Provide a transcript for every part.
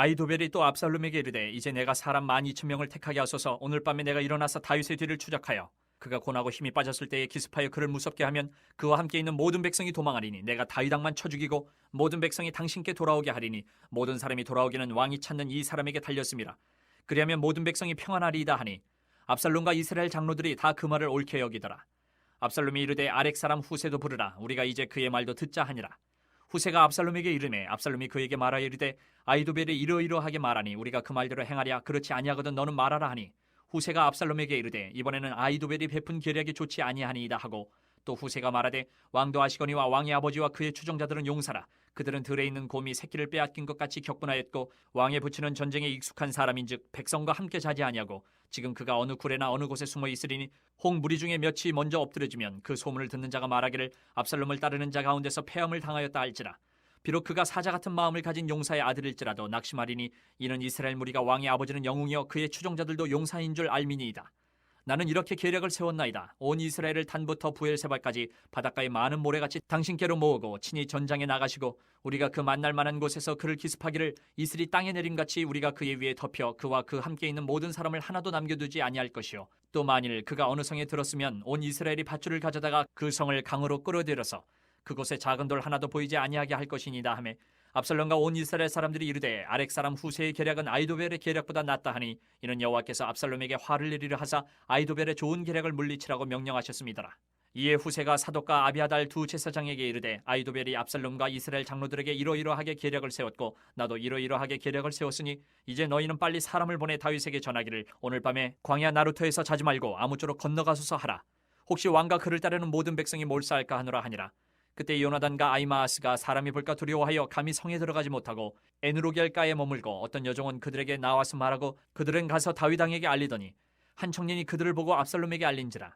아이도벨이 또 압살롬에게 이르되 이제 내가 사람 만 이천 명을 택하게 하소서 오늘 밤에 내가 일어나서 다윗의 뒤를 추적하여 그가 고나고 힘이 빠졌을 때에 기습하여 그를 무섭게 하면 그와 함께 있는 모든 백성이 도망하리니 내가 다윗왕만 쳐 죽이고 모든 백성이 당신께 돌아오게 하리니 모든 사람이 돌아오기는 왕이 찾는 이 사람에게 달렸습니다. 그리하면 모든 백성이 평안하리이다 하니 압살롬과 이스라엘 장로들이 다 그 말을 옳게 여기더라. 압살롬이 이르되 아렉 사람 후세도 부르라 우리가 이제 그의 말도 듣자 하니라. 후세가 압살롬에게 이르매 압살롬이 그에게 말하여 이르되 아이도벨이 이러이러하게 말하니 우리가 그 말대로 행하랴. 그렇지 아니하거든 너는 말하라 하니. 후세가 압살롬에게 이르되 이번에는 아이도벨이 베푼 계략이 좋지 아니하니이다 하고 또 후세가 말하되 왕도 아시거니와 왕의 아버지와 그의 추종자들은 용사라 그들은 들에 있는 곰이 새끼를 빼앗긴 것 같이 격분하였고 왕의 부치는 전쟁에 익숙한 사람인즉 백성과 함께 자지 아니하고 지금 그가 어느 굴에나 어느 곳에 숨어 있으리니 홍 무리 중에 몇이 먼저 엎드려지면 그 소문을 듣는 자가 말하기를 압살롬을 따르는 자 가운데서 폐함을 당하였다 할지라 비록 그가 사자 같은 마음을 가진 용사의 아들일지라도 낙심하리니 이는 이스라엘 무리가 왕의 아버지는 영웅이요 그의 추종자들도 용사인 줄 알미니이다. 나는 이렇게 계략을 세웠나이다. 온 이스라엘을 단부터 부엘세바까지 바닷가의 많은 모래같이 당신께로 모으고 친히 전장에 나가시고 우리가 그 만날 만한 곳에서 그를 기습하기를 이슬이 땅에 내림같이 우리가 그의 위에 덮여 그와 그 함께 있는 모든 사람을 하나도 남겨두지 아니할 것이요 또 만일 그가 어느 성에 들었으면 온 이스라엘이 밧줄을 가져다가 그 성을 강으로 끌어들여서 그곳에 작은 돌 하나도 보이지 아니하게 할 것이니다 하매 압살롬과 온 이스라엘 사람들이 이르되 아렉 사람 후세의 계략은 아이도벨의 계략보다 낫다 하니 이는 여호와께서 압살롬에게 화를 내리려 하사 아이도벨의 좋은 계략을 물리치라고 명령하셨습니다. 이에 후세가 사독과 아비아달 두 제사장에게 이르되 아이도벨이 압살롬과 이스라엘 장로들에게 이러이러하게 계략을 세웠고 나도 이러이러하게 계략을 세웠으니 이제 너희는 빨리 사람을 보내 다윗에게 전하기를 오늘 밤에 광야 나루터에서 자지 말고 아무쪼록 건너가소서 하라. 혹시 왕과 그를 따르는 모든 백성이 몰사할까 하노라 하니라. 그때 요나단과 아이마아스가 사람이 볼까 두려워하여 감히 성에 들어가지 못하고 에누로겔가에 머물고 어떤 여종은 그들에게 나와서 말하고 그들은 가서 다윗 왕에게 알리더니 한 청년이 그들을 보고 압살롬에게 알린지라.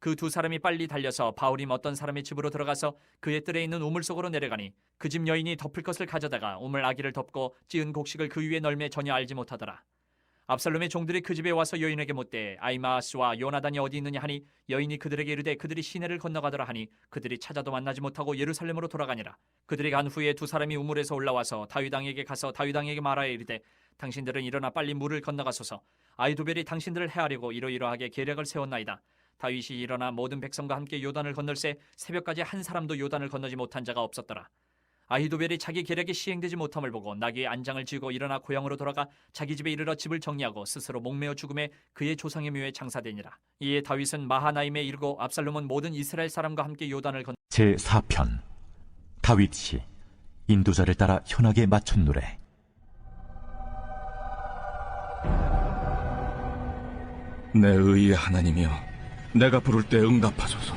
그 두 사람이 빨리 달려서 바울임 어떤 사람의 집으로 들어가서 그의 뜰에 있는 우물 속으로 내려가니 그 집 여인이 덮을 것을 가져다가 우물 아기를 덮고 찌은 곡식을 그 위에 널매 전혀 알지 못하더라 압살롬의 종들이 그 집에 와서 여인에게 묻되 아이마스와 요나단이 어디 있느냐 하니 여인이 그들에게 이르되 그들이 시내를 건너가더라 하니 그들이 찾아도 만나지 못하고 예루살렘으로 돌아가니라. 그들이 간 후에 두 사람이 우물에서 올라와서 다윗 왕에게 가서 다윗 왕에게 말하여 이르되 당신들은 일어나 빨리 물을 건너가소서. 아이도벨이 당신들을 해하려고 이러이러하게 계략을 세웠나이다. 다윗이 일어나 모든 백성과 함께 요단을 건널새 새벽까지 한 사람도 요단을 건너지 못한 자가 없었더라 아히도벨이 자기 계략이 시행되지 못함을 보고 나귀의 안장을 쥐고 일어나 고향으로 돌아가 자기 집에 이르러 집을 정리하고 스스로 목매어 죽음에 그의 조상의 묘에 장사되니라. 이에 다윗은 마하나임에 이르고 압살롬은 모든 이스라엘 사람과 함께 요단을 건 제 4편. 다윗이 인도자를 따라 현하게 맞춘 노래. 내 의의 하나님이여 내가 부를 때 응답하소서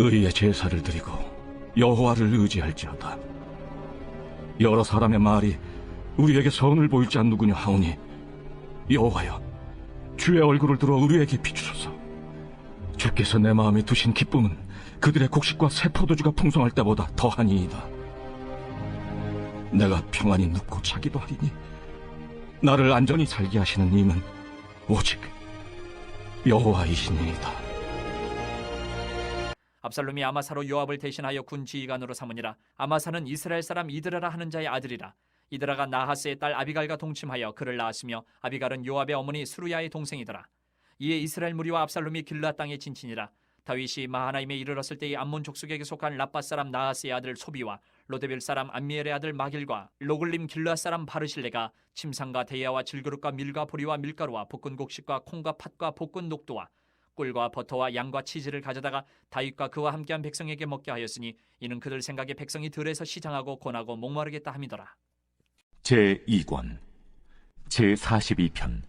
의의 제사를 드리고 여호와를 의지할지어다. 여러 사람의 말이 우리에게 선을 보일 자 누구냐 하오니 여호와여 주의 얼굴을 들어 우리에게 비추소서. 주께서 내 마음에 두신 기쁨은 그들의 곡식과 새 포도주가 풍성할 때보다 더하니이다. 내가 평안히 눕고 자기도 하리니 나를 안전히 살게 하시는 님은 오직 여호와이시니이다. 압살롬이 아마사로 요압을 대신하여 군 지휘관으로 삼으니라. 아마사는 이스라엘 사람 이드라라 하는 자의 아들이라. 이드라가 나하스의 딸 아비갈과 동침하여 그를 낳았으며 아비갈은 요압의 어머니 수루야의 동생이더라. 이에 이스라엘 무리와 압살롬이 길라 땅에 진친이라. 다윗이 마하나임에 이르렀을 때의 암몬 족속에게 속한 라빠 사람 나하스의 아들 소비와 로데빌 사람 암미엘의 아들 마길과 로글림 길라 사람 바르실레가 침상과 대야와 질그릇과 밀과 보리와 밀가루와 볶은 곡식과 콩과 팥과 볶은 녹두와 꿀과 버터와 양과 치즈를 가져다가 다윗과 그와 함께한 백성에게 먹게 하였으니 이는 그들 생각에 백성이 들에서 시장하고 권하고 목마르겠다 함이더라. 제 2권 제 42편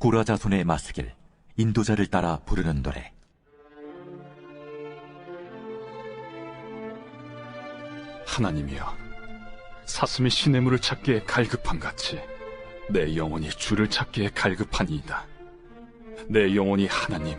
고라자손의 마스길 인도자를 따라 부르는 노래 하나님이여 사슴이 시냇물을 찾기에 갈급함 같이 내 영혼이 주를 찾기에 갈급하니이다. 내 영혼이 하나님,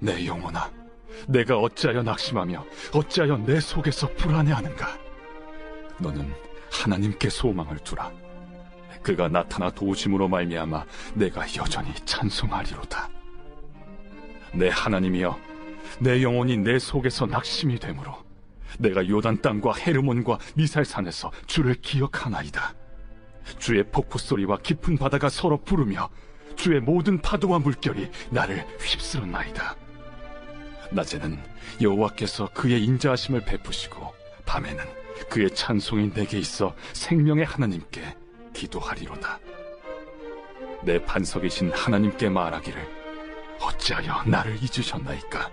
내 영혼아, 내가 어찌하여 낙심하며 어찌하여 내 속에서 불안해하는가? 너는 하나님께 소망을 두라. 그가 나타나 도우심으로 말미암아 내가 여전히 찬송하리로다. 내 하나님이여, 내 영혼이 내 속에서 낙심이 되므로 내가 요단 땅과 헤르몬과 미살산에서 주를 기억하나이다. 주의 폭포 소리와 깊은 바다가 서로 부르며 주의 모든 파도와 물결이 나를 휩쓸었나이다. 낮에는 여호와께서 그의 인자하심을 베푸시고 밤에는 그의 찬송이 내게 있어 생명의 하나님께 기도하리로다. 내 반석이신 하나님께 말하기를 어찌하여 나를 잊으셨나이까?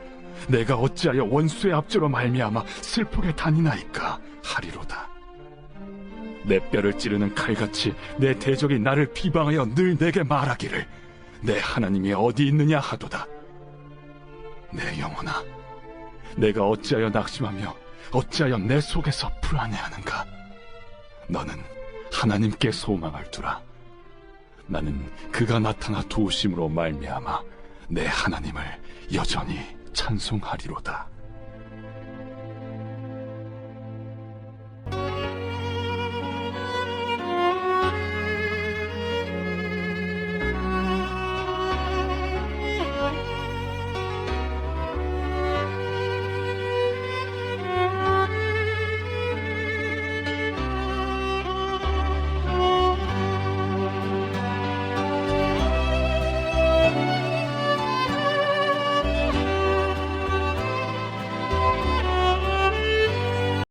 내가 어찌하여 원수의 앞조로 말미암아 슬프게 다니나이까? 하리로다. 내 뼈를 찌르는 칼같이 내 대적이 나를 비방하여 늘 내게 말하기를 내 하나님이 어디 있느냐 하도다. 내 영혼아, 내가 어찌하여 낙심하며 어찌하여 내 속에서 불안해하는가? 너는 하나님께 소망을 두라. 나는 그가 나타나 도우심으로 말미암아 내 하나님을 여전히 찬송하리로다.